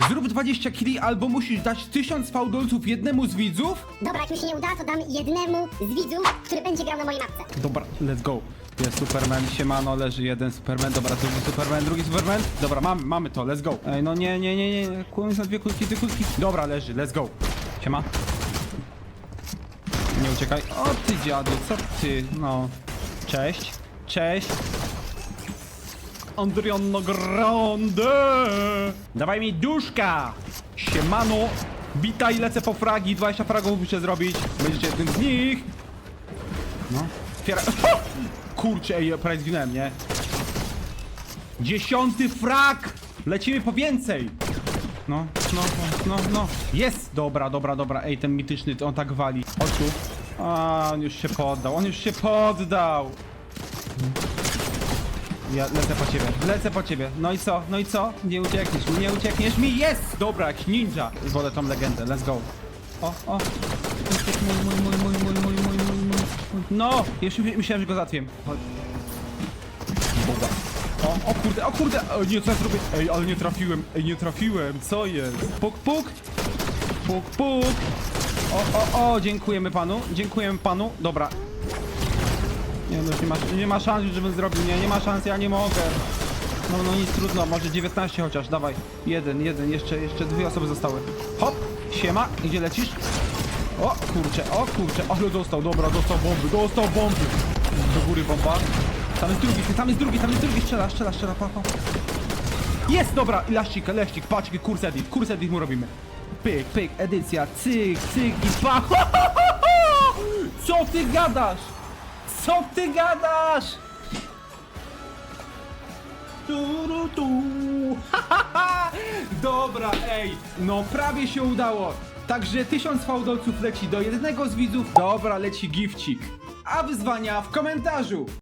Zrób 20 killi albo musisz dać 1000 fałdolców jednemu z widzów? Dobra, jak mi się nie uda, to dam jednemu z widzów, który będzie grał na mojej mapce. Dobra, let's go. Jest Superman, siemano, leży jeden Superman, dobra, drugi Superman, drugi Superman. Dobra, mamy, mamy to, let's go. Ej, no nie, nie, nie, nie, kłoniec na dwie kulki, dwie kulki. Dobra, leży, let's go. Siema. Nie uciekaj. O ty dziadu, co ty, no. Cześć, cześć. Andriano Grande! Dawaj mi duszka! Siemano! Witaj, lecę po fragi, 20 fragów muszę zrobić. Będziecie jednym z nich. No, otwieraj. Kurczę, ej, prawie zginąłem, nie? Dziesiąty frag! Lecimy po więcej! No, no, no, no. Jest! Dobra, dobra, dobra. Ej, ten mityczny, on tak wali. Chodź tu. A, on już się poddał, on już się poddał! Ja lecę po ciebie, lecę po ciebie. No i co? No i co? Nie uciekniesz mi, nie uciekniesz mi. Jest! Dobra, jak ninja. Wolę tą legendę, let's go. O, o. Mój, mój, mój, mój, mój, mój, mój, mój, mój. No! Jeszcze my- myślałem, że go zatwię. Chodź. Boga. O, o kurde, o kurde! O, nie, co ja zrobię? Ej, ale nie trafiłem, ej, nie trafiłem. Co jest? Puk, puk. Puk, puk. O, o, o, dziękujemy panu, dziękujemy panu. Dobra, nie no, nie ma, nie ma szans, żebym zrobił, nie, nie ma szans, ja nie mogę. No, no nic, trudno, może 19 chociaż, dawaj. Jeden, jeden, jeszcze, jeszcze dwie osoby zostały. Hop, siema, gdzie lecisz? O, kurczę, o kurczę, ale dostał, dobra, dostał bomby, dostał bomby. Do góry bomba. Tam jest drugi, tam jest drugi, tam jest drugi, strzela, strzela, strzela, pa, pa. Jest, dobra, laścik, leścik, patrz, kurs edit, kurs edit mu robimy. Pyk, pyk, edycja, cyk, cyk i pa. Co ty gadasz? Co ty gadasz? Turu, tu. Dobra, ej, no prawie się udało. Także tysiąc fałdolców leci do jednego z widzów. Dobra, leci gifcik. A wyzwania w komentarzu.